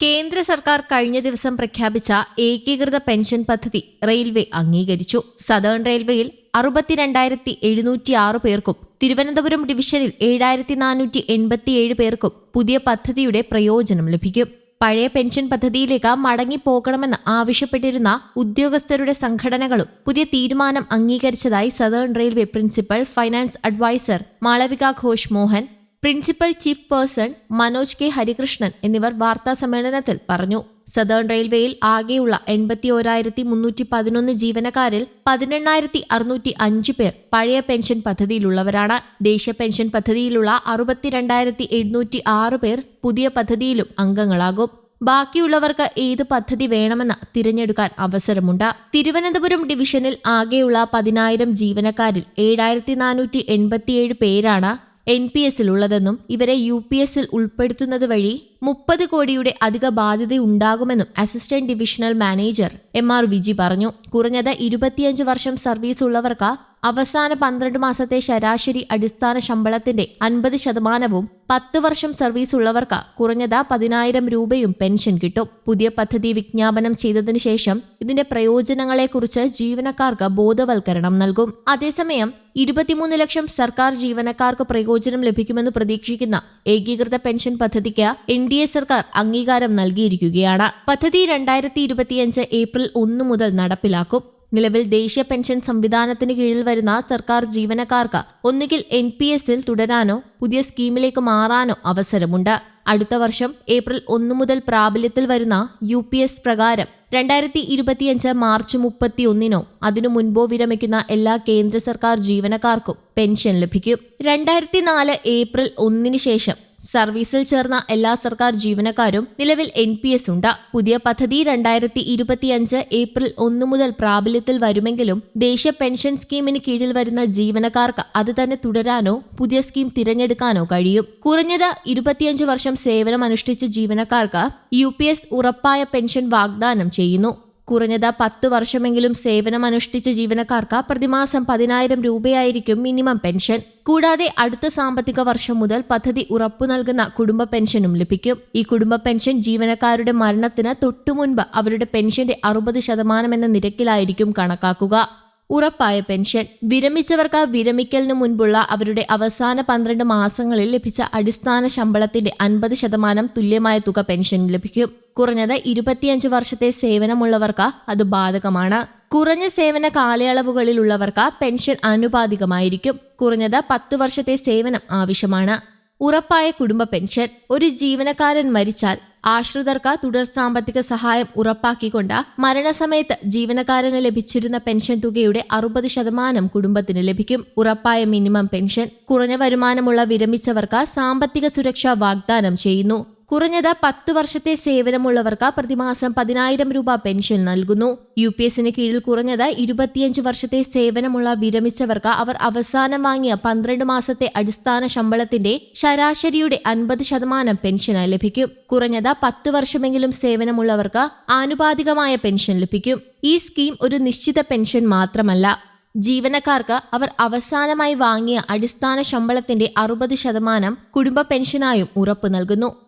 കേന്ദ്ര സർക്കാർ കഴിഞ്ഞ ദിവസം പ്രഖ്യാപിച്ച ഏകീകൃത പെൻഷൻ പദ്ധതി റെയിൽവേ അംഗീകരിച്ചു. സദേൺ റെയിൽവേയിൽ അറുപത്തിരണ്ടായിരത്തി എഴുന്നൂറ്റി ആറ് പേർക്കും തിരുവനന്തപുരം ഡിവിഷനിൽ ഏഴായിരത്തി നാനൂറ്റി എൺപത്തിയേഴ് പേർക്കും പുതിയ പദ്ധതിയുടെ പ്രയോജനം ലഭിക്കും. പഴയ പെൻഷൻ പദ്ധതിയിലേക്ക് മടങ്ങിപ്പോകണമെന്ന് ആവശ്യപ്പെട്ടിരുന്ന ഉദ്യോഗസ്ഥരുടെ സംഘടനകളും പുതിയ തീരുമാനം അംഗീകരിച്ചതായി southern railway principal finance adviser Malavika Ghosh Mohan principal chief person Manoj K Harikrishnan എന്നിവർ വാർത്താ സമ്മേളനത്തിൽ പറഞ്ഞു. സതേൺ റെയിൽവേയിൽ ആകെയുള്ള എൺപത്തി ഓരായിരത്തി മുന്നൂറ്റി പതിനൊന്ന് ജീവനക്കാരിൽ പതിനെണ്ണായിരത്തി അറുന്നൂറ്റി അഞ്ച് പേർ പഴയ പെൻഷൻ പദ്ധതിയിലുള്ളവരാണ്. ദേശീയ പെൻഷൻ പദ്ധതിയിലുള്ള അറുപത്തിരണ്ടായിരത്തി എഴുന്നൂറ്റി ആറ് പേർ പുതിയ പദ്ധതിയിലും അംഗങ്ങളാകും. ബാക്കിയുള്ളവർക്ക് ഏത് പദ്ധതി വേണമെന്ന് തിരഞ്ഞെടുക്കാൻ അവസരമുണ്ട്. തിരുവനന്തപുരം ഡിവിഷനിൽ ആകെയുള്ള പതിനായിരം ജീവനക്കാരിൽ ഏഴായിരത്തി നാനൂറ്റി എൺപത്തിയേഴ് പേരാണ് എൻ പി എസിൽ ഉള്ളതെന്നും ഇവരെ യു പി എസിൽ ഉൾപ്പെടുത്തുന്നത് വഴി മുപ്പത് കോടിയുടെ അധിക ബാധ്യത ഉണ്ടാകുമെന്നും assistant divisional manager M R Viji പറഞ്ഞു. കുറഞ്ഞത് ഇരുപത്തിയഞ്ച് വർഷം സർവീസ് ഉള്ളവർക്ക് അവസാന പന്ത്രണ്ട് മാസത്തെ ശരാശരി അടിസ്ഥാന ശമ്പളത്തിന്റെ അൻപത് ശതമാനവും പത്ത് വർഷം സർവീസ് ഉള്ളവർക്ക് കുറഞ്ഞത് പതിനായിരം രൂപയും പെൻഷൻ കിട്ടും. പുതിയ പദ്ധതി വിജ്ഞാപനം ചെയ്തതിനു ശേഷം ഇതിന്റെ പ്രയോജനങ്ങളെക്കുറിച്ച് ജീവനക്കാർക്ക് ബോധവൽക്കരണം നൽകും. അതേസമയം ഇരുപത്തിമൂന്ന് ലക്ഷം സർക്കാർ ജീവനക്കാർക്ക് പ്രയോജനം ലഭിക്കുമെന്ന് പ്രതീക്ഷിക്കുന്ന ഏകീകൃത പെൻഷൻ പദ്ധതിക്ക് എൻ ഡി എ സർക്കാർ അംഗീകാരം നൽകിയിരിക്കുകയാണ്. പദ്ധതി രണ്ടായിരത്തി ഇരുപത്തിയഞ്ച് ഏപ്രിൽ ഒന്ന് മുതൽ നടപ്പിലാക്കും. നിലവിൽ ദേശീയ പെൻഷൻ സംവിധാനത്തിന് കീഴിൽ വരുന്ന സർക്കാർ ജീവനക്കാർക്ക് ഒന്നുകിൽ എൻ പി എസിൽ തുടരാനോ പുതിയ സ്കീമിലേക്ക് മാറാനോ അവസരമുണ്ട്. അടുത്ത വർഷം ഏപ്രിൽ ഒന്നു മുതൽ പ്രാബല്യത്തിൽ വരുന്ന യു പി എസ് പ്രകാരം രണ്ടായിരത്തി ഇരുപത്തിയഞ്ച് മാർച്ച് മുപ്പത്തി ഒന്നിനോ അതിനു മുൻപോ വിരമിക്കുന്ന എല്ലാ കേന്ദ്ര സർക്കാർ ജീവനക്കാർക്കും പെൻഷൻ ലഭിക്കും. രണ്ടായിരത്തി നാല് ഏപ്രിൽ ഒന്നിന് ശേഷം സർവീസിൽ ചേർന്ന എല്ലാ സർക്കാർ ജീവനക്കാരും നിലവിൽ എൻ പി എസ് ഉണ്ട്. പുതിയ പദ്ധതി രണ്ടായിരത്തി ഇരുപത്തിയഞ്ച് ഏപ്രിൽ ഒന്നു മുതൽ പ്രാബല്യത്തിൽ വരുമെങ്കിലും ദേശീയ പെൻഷൻ സ്കീമിന് കീഴിൽ വരുന്ന ജീവനക്കാർക്ക് അത് തന്നെ തുടരാനോ പുതിയ സ്കീം തിരഞ്ഞെടുക്കാനോ കഴിയും. കുറഞ്ഞത് ഇരുപത്തിയഞ്ച് വർഷം സേവനം അനുഷ്ഠിച്ച ജീവനക്കാർക്ക് യു ഉറപ്പായ പെൻഷൻ വാഗ്ദാനം ചെയ്യുന്നു. കുറഞ്ഞത് പത്ത് വർഷമെങ്കിലും സേവനമനുഷ്ഠിച്ച ജീവനക്കാർക്ക് പ്രതിമാസം പതിനായിരം രൂപയായിരിക്കും മിനിമം പെൻഷൻ. കൂടാതെ അടുത്ത സാമ്പത്തിക വർഷം മുതൽ പദ്ധതി ഉറപ്പു നൽകുന്ന കുടുംബ പെൻഷനും ലഭിക്കും. ഈ കുടുംബ പെൻഷൻ ജീവനക്കാരുടെ മരണത്തിന് തൊട്ടുമുൻപ് അവരുടെ പെൻഷന്റെ അറുപത് ശതമാനം എന്ന നിരക്കിലായിരിക്കും കണക്കാക്കുക. ഉറപ്പായ പെൻഷൻ. വിരമിച്ചവർക്ക് വിരമിക്കലിനു മുൻപുള്ള അവരുടെ അവസാന പന്ത്രണ്ട് മാസങ്ങളിൽ ലഭിച്ച അടിസ്ഥാന ശമ്പളത്തിന്റെ അൻപത് ശതമാനം തുല്യമായ തുക പെൻഷൻ ലഭിക്കും. കുറഞ്ഞത് ഇരുപത്തിയഞ്ച് വർഷത്തെ സേവനമുള്ളവർക്ക് അത് ബാധകമാണ്. കുറഞ്ഞ സേവന കാലയളവുകളിലുള്ളവർക്ക് പെൻഷൻ അനുപാതികമായിരിക്കും കുറഞ്ഞത് പത്ത് വർഷത്തെ സേവനം ആവശ്യമാണ്. ഉറപ്പായ കുടുംബ പെൻഷൻ. ഒരു ജീവനക്കാരൻ മരിച്ചാൽ ആശ്രിതർക്ക് തുടർ സാമ്പത്തിക സഹായം ഉറപ്പാക്കിക്കൊണ്ട് മരണസമയത്ത് ജീവനക്കാരന് ലഭിച്ചിരുന്ന പെൻഷൻ തുകയുടെ അറുപത് ശതമാനം കുടുംബത്തിന് ലഭിക്കും. ഉറപ്പായ മിനിമം പെൻഷൻ കുറഞ്ഞ വരുമാനമുള്ള വിരമിച്ചവർക്ക് സാമ്പത്തിക സുരക്ഷ വാഗ്ദാനം ചെയ്യുന്നു. കുറഞ്ഞത് പത്ത് വർഷത്തെ സേവനമുള്ളവർക്ക് പ്രതിമാസം പതിനായിരം രൂപ പെൻഷൻ നൽകുന്നു. യു പി എസിന് കീഴിൽ കുറഞ്ഞത് ഇരുപത്തിയഞ്ച് വർഷത്തെ സേവനമുള്ള വിരമിച്ചവർക്ക് അവർ അവസാനം വാങ്ങിയ പന്ത്രണ്ട് മാസത്തെ അടിസ്ഥാന ശമ്പളത്തിന്റെ ശരാശരിയുടെ അൻപത് ശതമാനം പെൻഷനായി ലഭിക്കും. കുറഞ്ഞത് പത്ത് വർഷമെങ്കിലും സേവനമുള്ളവർക്ക് ആനുപാതികമായ പെൻഷൻ ലഭിക്കും. ഈ സ്കീം ഒരു നിശ്ചിത പെൻഷൻ മാത്രമല്ല. ജീവനക്കാർക്ക് അവർ അവസാനമായി വാങ്ങിയ അടിസ്ഥാന ശമ്പളത്തിന്റെ അറുപത് ശതമാനം കുടുംബ പെൻഷനായും ഉറപ്പു നൽകുന്നു.